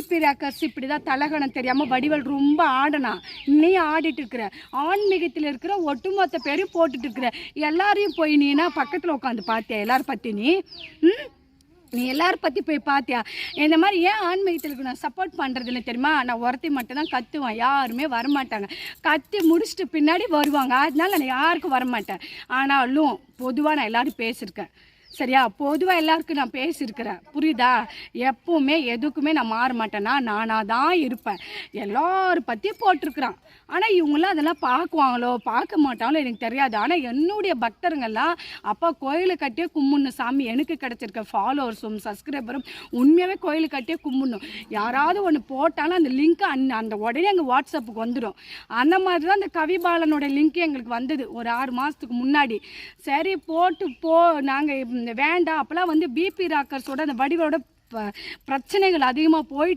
பிராக்கர்ஸ் இப்படி தான் தலகணம் தெரியாமல் வடிவல் ரொம்ப ஆடனா. இன்னையும் ஆடிட்டு இருக்கிற. ஆன்மீகத்தில் இருக்கிற ஒட்டுமொத்த பேரையும் போட்டுட்டு இருக்கிற. எல்லாரையும் போய் நீனா பக்கத்தில் உட்காந்து பார்த்தியா எல்லாரும் பற்றி நீ? ம்? நீ எல்லாரும் பற்றி போய் பார்த்தியா இந்த மாதிரி ஏன் ஆன்மீகத்தில் நான் சப்போர்ட் பண்ணுறதில்ல தெரியுமா? நான் ஒருத்தி மட்டும்தான் கத்துவேன். யாருமே வரமாட்டாங்க. கத்தி முடிச்சுட்டு பின்னாடி வருவாங்க. அதனால நான் யாருக்கும் வரமாட்டேன். ஆனாலும் பொதுவாக நான் எல்லோரும் பேசியிருக்கேன். சரியா? பொதுவாக எல்லாருக்கும் நான் பேசியிருக்கிறேன். புரியுதா? எப்பவுமே எதுக்குமே நான் மாற மாட்டேன்னா நானாக தான் இருப்பேன். எல்லாரும் பற்றி போட்டிருக்கிறான். ஆனால் இவங்களாம் அதெல்லாம் பார்க்குவாங்களோ பார்க்க மாட்டாங்களோ எனக்கு தெரியாது. ஆனால் என்னுடைய பக்தருங்கெல்லாம் அப்பா கோயிலை கட்டியே கும்பிடணும் சாமி. எனக்கு கிடச்சிருக்க ஃபாலோவர்ஸும் சப்ஸ்கிரைபரும் உண்மையாகவே கோயிலை கட்டியே கும்பிடணும். யாராவது ஒன்று போட்டாலும் அந்த லிங்க் அந் அந்த உடனே எங்கள் வாட்ஸ்அப்புக்கு வந்துடும் அந்த மாதிரி தான் அந்த கவிபாலனோட லிங்க் எங்களுக்கு வந்தது. ஒரு ஆறு மாதத்துக்கு முன்னாடி. சரி போட்டு போ நாங்கள் வேண்டாம். அப்போலாம் வந்து பிபி ராக்கர்ஸோட அந்த வடிவோட பிரச்சனைகள் அதிகமாக போயிட்டு